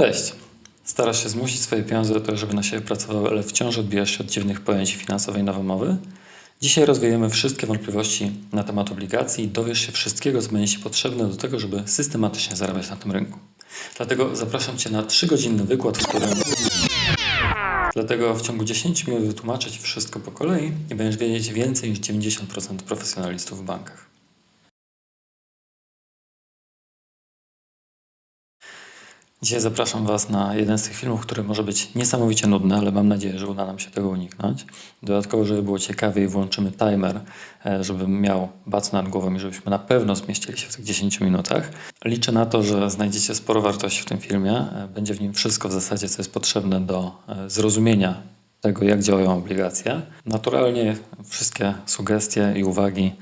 Cześć. Starasz się zmusić swoje pieniądze do tego, żeby na siebie pracowały, ale wciąż odbijasz się od dziwnych pojęć finansowej nowomowy? Dzisiaj rozwiejemy wszystkie wątpliwości na temat obligacji i dowiesz się wszystkiego, co będzie Ci potrzebne do tego, żeby systematycznie zarabiać na tym rynku. Dlatego zapraszam Cię na 3-godzinny wykład, w którym Dlatego w ciągu 10 minut wytłumaczę Ci wszystko po kolei i będziesz wiedzieć więcej niż 90% profesjonalistów w bankach. Dzisiaj zapraszam Was na jeden z tych filmów, który może być niesamowicie nudny, ale mam nadzieję, że uda nam się tego uniknąć. Dodatkowo, żeby było ciekawiej, włączymy timer, e, żebym miał bac nad głową i żebyśmy na pewno zmieścili się w tych 10 minutach. Liczę na to, że znajdziecie sporo wartości w tym filmie. E, Będzie w nim wszystko w zasadzie, co jest potrzebne do e, zrozumienia tego, jak działają obligacje. Naturalnie wszystkie sugestie i uwagi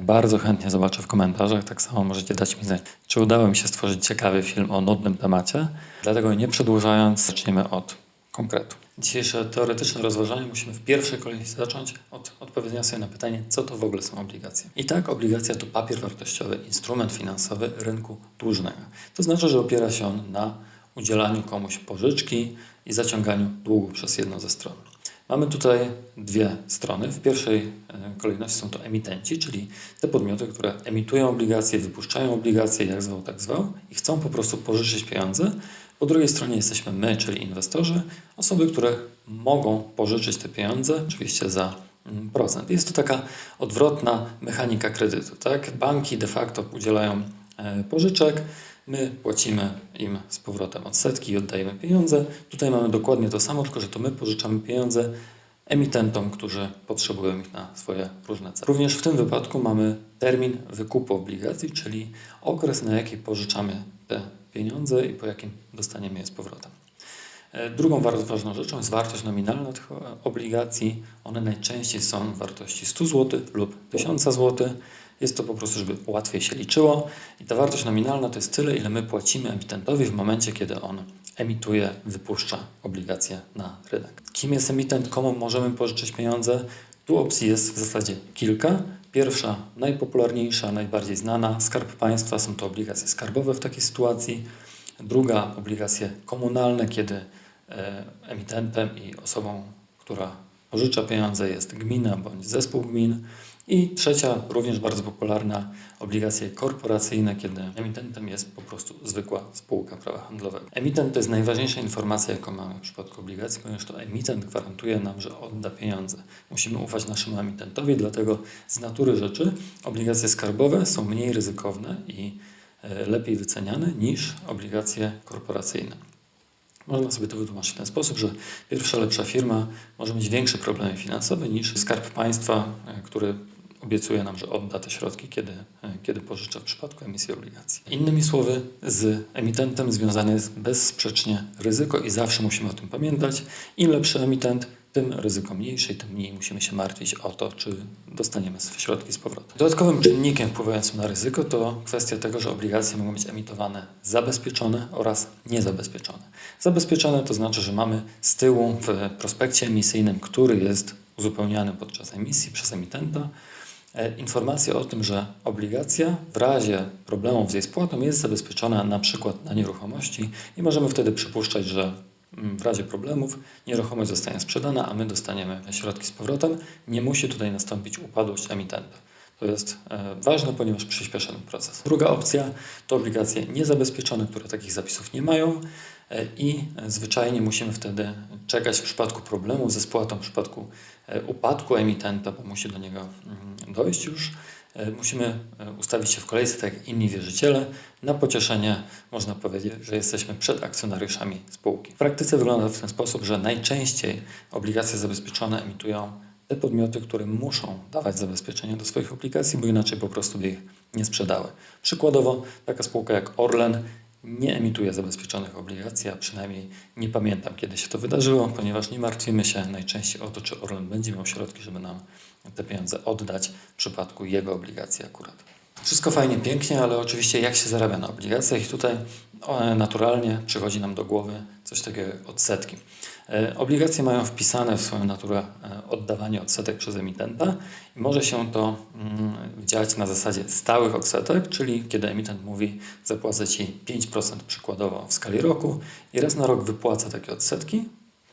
bardzo chętnie zobaczę w komentarzach. Tak samo możecie dać mi znać, czy udało mi się stworzyć ciekawy film o nudnym temacie. Dlatego nie przedłużając, zaczniemy od konkretu. Dzisiejsze teoretyczne rozważanie musimy w pierwszej kolejności zacząć od odpowiedzenia sobie na pytanie, co to w ogóle są obligacje. I tak, obligacja to papier wartościowy, instrument finansowy rynku dłużnego. To znaczy, że opiera się on na udzielaniu komuś pożyczki i zaciąganiu długu przez jedną ze stron. Mamy tutaj dwie strony. W pierwszej e, kolejności są to emitenci, czyli te podmioty, które emitują obligacje, wypuszczają obligacje, jak zwał, tak zwał, i chcą po prostu pożyczyć pieniądze. Po drugiej stronie jesteśmy my, czyli inwestorzy, osoby, które mogą pożyczyć te pieniądze, oczywiście za mm, procent. Jest to taka odwrotna mechanika kredytu. Tak? Banki de facto udzielają e, pożyczek, my płacimy im z powrotem odsetki i oddajemy pieniądze. Tutaj mamy dokładnie to samo, tylko że to my pożyczamy pieniądze emitentom, którzy potrzebują ich na swoje różne cele. Również w tym wypadku mamy termin wykupu obligacji, czyli okres, na jaki pożyczamy te pieniądze i po jakim dostaniemy je z powrotem. E, Drugą bardzo ważną rzeczą jest wartość nominalna tych e, obligacji. One najczęściej są w wartości 100 zł lub 1000 zł. Jest to po prostu, żeby łatwiej się liczyło. I ta wartość nominalna to jest tyle, ile my płacimy emitentowi w momencie, kiedy on emituje, wypuszcza obligacje na rynek. Kim jest emitent? Komu możemy pożyczyć pieniądze? Tu opcji jest w zasadzie kilka. Pierwsza, najpopularniejsza, najbardziej znana, Skarb Państwa, są to obligacje skarbowe w takiej sytuacji. Druga, obligacje komunalne, kiedy e, emitentem i osobą, która pożycza pieniądze jest gmina bądź zespół gmin. I trzecia, również bardzo popularna, obligacje korporacyjne, kiedy emitentem jest po prostu zwykła spółka prawa handlowego. Emitent to jest najważniejsza informacja, jaką mamy w przypadku obligacji, ponieważ to emitent gwarantuje nam, że odda pieniądze. Musimy ufać naszemu emitentowi, dlatego z natury rzeczy obligacje skarbowe są mniej ryzykowne i lepiej wyceniane niż obligacje korporacyjne. Można sobie to wytłumaczyć w ten sposób, że pierwsza lepsza firma może mieć większe problemy finansowe niż skarb państwa, e, który obiecuje nam, że odda te środki, kiedy, e, kiedy pożycza w przypadku emisji obligacji. Innymi słowy, z emitentem związane jest bezsprzecznie ryzyko i zawsze musimy o tym pamiętać. Im lepszy emitent, tym ryzyko mniejsze i tym mniej musimy się martwić o to, czy dostaniemy środki z powrotem. Dodatkowym czynnikiem wpływającym na ryzyko to kwestia tego, że obligacje mogą być emitowane zabezpieczone oraz niezabezpieczone. Zabezpieczone to znaczy, że mamy z tyłu w prospekcie emisyjnym, który jest uzupełniany podczas emisji przez emitenta, e, informację o tym, że obligacja w razie problemów z jej spłatą jest zabezpieczona na przykład na nieruchomości i możemy wtedy przypuszczać, że w razie problemów nieruchomość zostanie sprzedana, a my dostaniemy środki z powrotem. Nie musi tutaj nastąpić upadłość emitenta. To jest e, ważne, ponieważ przyspiesza ten proces. Druga opcja to obligacje niezabezpieczone, które takich zapisów nie mają e, i zwyczajnie musimy wtedy czekać w przypadku problemu ze spłatą, w przypadku e, upadku emitenta, bo musi do niego mm, dojść już. E, Musimy e, ustawić się w kolejce, tak jak inni wierzyciele. Na pocieszenie można powiedzieć, że jesteśmy przed akcjonariuszami spółki. W praktyce wygląda w ten sposób, że najczęściej obligacje zabezpieczone emitują te podmioty, które muszą dawać zabezpieczenie do swoich obligacji, bo inaczej po prostu by ich nie sprzedały. Przykładowo taka spółka jak Orlen nie emituje zabezpieczonych obligacji, a przynajmniej nie pamiętam, kiedy się to wydarzyło, ponieważ nie martwimy się najczęściej o to, czy Orlen będzie miał środki, żeby nam te pieniądze oddać w przypadku jego obligacji akurat. Wszystko fajnie, pięknie, ale oczywiście jak się zarabia na obligacjach i tutaj naturalnie przychodzi nam do głowy coś coś takiego jak odsetki. E, Obligacje mają wpisane w swoją naturę e, oddawanie odsetek przez emitenta i może się to mm, dziać na zasadzie stałych odsetek, czyli kiedy emitent mówi zapłacę Ci 5% przykładowo w skali roku i raz na rok wypłaca takie odsetki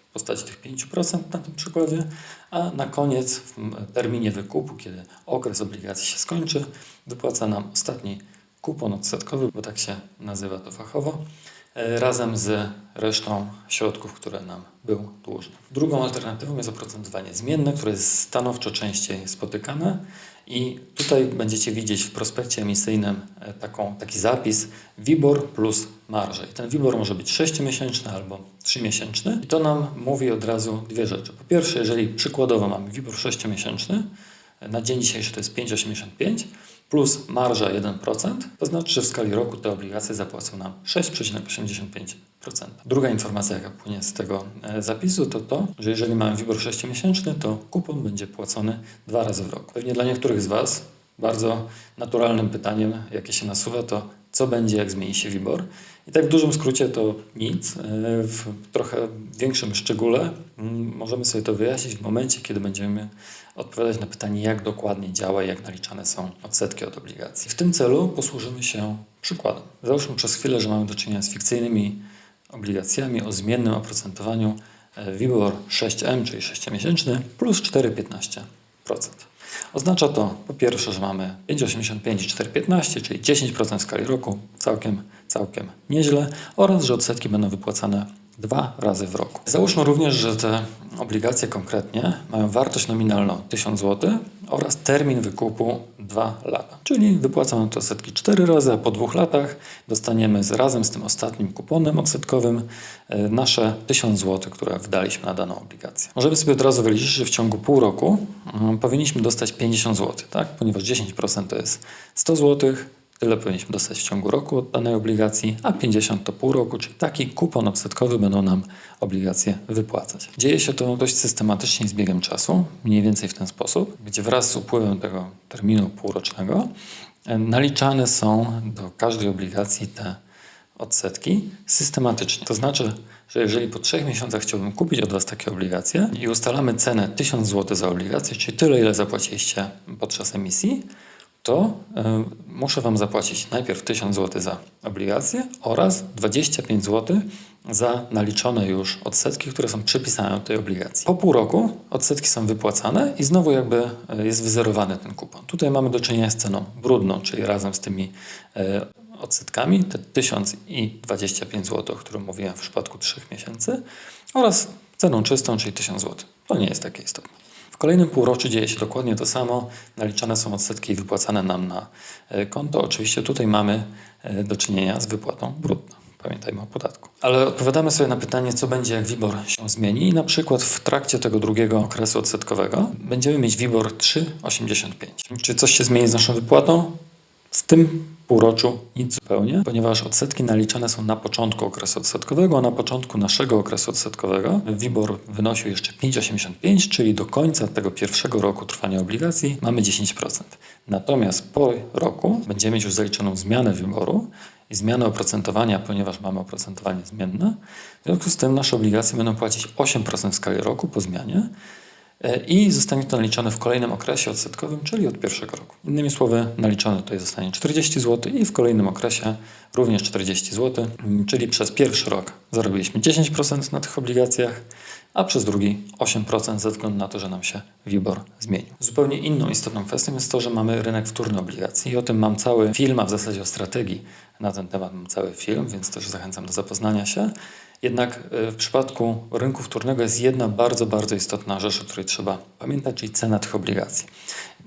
w postaci tych 5% na tym przykładzie, a na koniec w terminie wykupu, kiedy okres obligacji się skończy, wypłaca nam ostatni kupon odsetkowy, bo tak się nazywa to fachowo, razem z resztą środków, które nam był dłużny. Drugą alternatywą jest oprocentowanie zmienne, które jest stanowczo częściej spotykane i tutaj będziecie widzieć w prospekcie emisyjnym e, taką, taki zapis WIBOR plus marże. I ten WIBOR może być 6-miesięczny albo 3-miesięczny. I to nam mówi od razu dwie rzeczy. Po pierwsze, jeżeli przykładowo mamy WIBOR 6-miesięczny, na dzień dzisiejszy to jest 5,85 plus marża 1%, to znaczy, że w skali roku te obligacje zapłacą nam 6,85%. Druga informacja, jaka płynie z tego e, zapisu, to to, że jeżeli mamy WIBOR 6-miesięczny, to kupon będzie płacony dwa razy w roku. Pewnie dla niektórych z Was bardzo naturalnym pytaniem, jakie się nasuwa, to co będzie, jak zmieni się WIBOR. I tak w dużym skrócie to nic. E, W trochę większym szczególe mm, możemy sobie to wyjaśnić w momencie, kiedy będziemy odpowiadać na pytanie, jak dokładnie działa i jak naliczane są odsetki od obligacji. W tym celu posłużymy się przykładem. Załóżmy przez chwilę, że mamy do czynienia z fikcyjnymi obligacjami o zmiennym oprocentowaniu e, WIBOR 6M, czyli 6-miesięczny, plus 4,15%. Oznacza to po pierwsze, że mamy 5,85 i 4,15, czyli 10% w skali roku, całkiem, całkiem nieźle, oraz że odsetki będą wypłacane dwa razy w roku. Załóżmy również, że te obligacje konkretnie mają wartość nominalną 1000 zł oraz termin wykupu 2 lata. Czyli wypłacamy te odsetki 4 razy, a po dwóch latach dostaniemy z, razem z tym ostatnim kuponem odsetkowym e, nasze 1000 zł, które wdaliśmy na daną obligację. Możemy sobie od razu wyliczyć, że w ciągu pół roku mm, powinniśmy dostać 50 zł, tak? ponieważ 10% to jest 100 zł, Tyle powinniśmy dostać w ciągu roku od danej obligacji, a 50 to pół roku, czyli taki kupon odsetkowy będą nam obligacje wypłacać. Dzieje się to dość systematycznie z biegiem czasu, mniej więcej w ten sposób, gdzie wraz z upływem tego terminu półrocznego e, naliczane są do każdej obligacji te odsetki systematycznie. To znaczy, że jeżeli po trzech miesiącach chciałbym kupić od Was takie obligacje i ustalamy cenę 1000 zł za obligację, czyli tyle, ile zapłaciliście podczas emisji, to y, muszę Wam zapłacić najpierw 1000 zł za obligacje oraz 25 zł za naliczone już odsetki, które są przypisane do tej obligacji. Po pół roku odsetki są wypłacane i znowu jakby y, jest wyzerowany ten kupon. Tutaj mamy do czynienia z ceną brudną, czyli razem z tymi y, odsetkami, te 1000 i 25 zł, o którym mówiłem w przypadku 3 miesięcy oraz ceną czystą, czyli 1000 zł. To nie jest takie istotne. Kolejnym półroczu dzieje się dokładnie to samo. Naliczane są odsetki wypłacane nam na e, konto. Oczywiście tutaj mamy e, do czynienia z wypłatą brutną. Pamiętajmy o podatku. Ale odpowiadamy sobie na pytanie, co będzie, jak WIBOR się zmieni. I na przykład w trakcie tego drugiego okresu odsetkowego będziemy mieć WIBOR 3,85. Czy coś się zmieni z naszą wypłatą? W tym półroczu nic zupełnie, ponieważ odsetki naliczane są na początku okresu odsetkowego, a na początku naszego okresu odsetkowego WIBOR wynosił jeszcze 5,85, czyli do końca tego pierwszego roku trwania obligacji mamy 10%. Natomiast po roku będziemy mieć już zaliczoną zmianę WIBORu i zmianę oprocentowania, ponieważ mamy oprocentowanie zmienne. W związku z tym nasze obligacje będą płacić 8% w skali roku po zmianie. E, i zostanie to naliczone w kolejnym okresie odsetkowym, czyli od pierwszego roku. Innymi słowy, naliczone tutaj zostanie 40 zł i w kolejnym okresie również 40 zł, czyli przez pierwszy rok zarobiliśmy 10% na tych obligacjach, a przez drugi 8% ze względu na to, że nam się WIBOR zmienił. Zupełnie inną istotną kwestią jest to, że mamy rynek wtórny obligacji i o tym mam cały film, a w zasadzie o strategii na ten temat mam cały film, więc też zachęcam do zapoznania się. Jednak e, w przypadku rynku wtórnego jest jedna bardzo, bardzo istotna rzecz, o której trzeba pamiętać, czyli cena tych obligacji.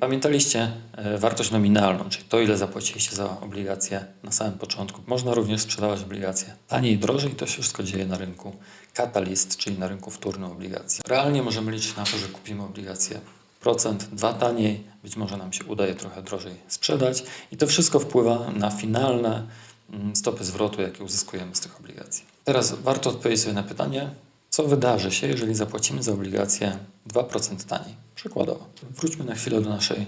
Pamiętaliście e, wartość nominalną, czyli to, ile zapłaciliście za obligacje na samym początku. Można również sprzedawać obligacje taniej i drożej. To się wszystko dzieje na rynku katalist, czyli na rynku wtórnym obligacji. Realnie możemy liczyć na to, że kupimy obligacje procent, dwa taniej, być może nam się udaje trochę drożej sprzedać i to wszystko wpływa na finalne mm, stopy zwrotu, jakie uzyskujemy z tych obligacji. Teraz warto odpowiedzieć sobie na pytanie, co wydarzy się, jeżeli zapłacimy za obligację 2% taniej. Przykładowo. Wróćmy na chwilę do naszej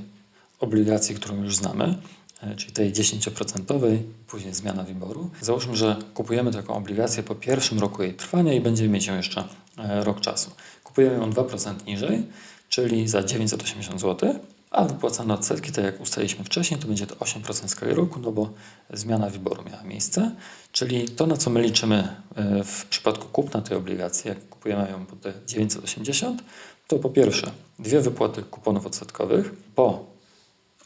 obligacji, którą już znamy. E, czyli tej 10%, później zmiana wyboru. Załóżmy, że kupujemy taką obligację po pierwszym roku jej trwania i będziemy mieć ją jeszcze e, rok czasu. Kupujemy ją 2% niżej, czyli za 980 zł, a wypłacane odsetki, tak jak ustaliliśmy wcześniej, to będzie to 8% skali roku, no bo zmiana wyboru miała miejsce. Czyli to, na co my liczymy e, w przypadku kupna tej obligacji, jak kupujemy ją po te 980, to po pierwsze dwie wypłaty kuponów odsetkowych po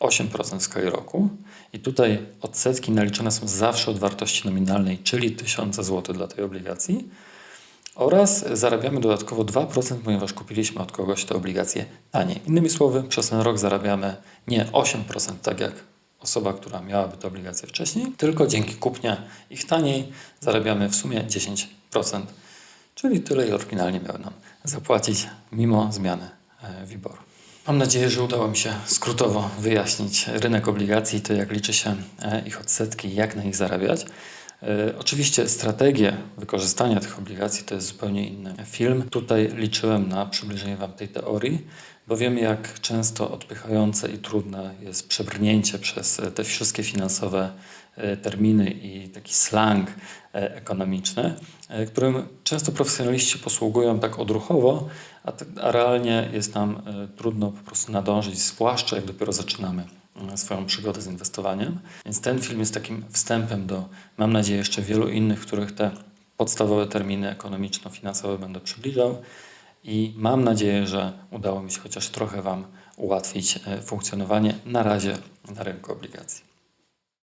8% w skali roku i tutaj odsetki naliczone są zawsze od wartości nominalnej, czyli 1000 zł dla tej obligacji oraz zarabiamy dodatkowo 2%, ponieważ kupiliśmy od kogoś te obligacje taniej. Innymi słowy, przez ten rok zarabiamy nie 8%, tak jak osoba, która miałaby te obligacje wcześniej, tylko dzięki kupnie ich taniej zarabiamy w sumie 10%, czyli tyle, ile oryginalnie miały nam zapłacić mimo zmiany e, WIBOR. Mam nadzieję, że udało mi się skrótowo wyjaśnić rynek obligacji, to jak liczy się e, ich odsetki, jak na nich zarabiać. E, Oczywiście strategie wykorzystania tych obligacji to jest zupełnie inny film. Tutaj liczyłem na przybliżenie Wam tej teorii, bo wiemy jak często odpychające i trudne jest przebrnięcie przez e, te wszystkie finansowe e, terminy i taki slang e, ekonomiczny, którym często profesjonaliści posługują tak odruchowo, a, a realnie jest nam trudno po prostu nadążyć, zwłaszcza jak dopiero zaczynamy swoją przygodę z inwestowaniem. Więc ten film jest takim wstępem do, mam nadzieję, jeszcze wielu innych, których te podstawowe terminy ekonomiczno-finansowe będę przybliżał. I mam nadzieję, że udało mi się chociaż trochę Wam ułatwić e, funkcjonowanie na razie na rynku obligacji.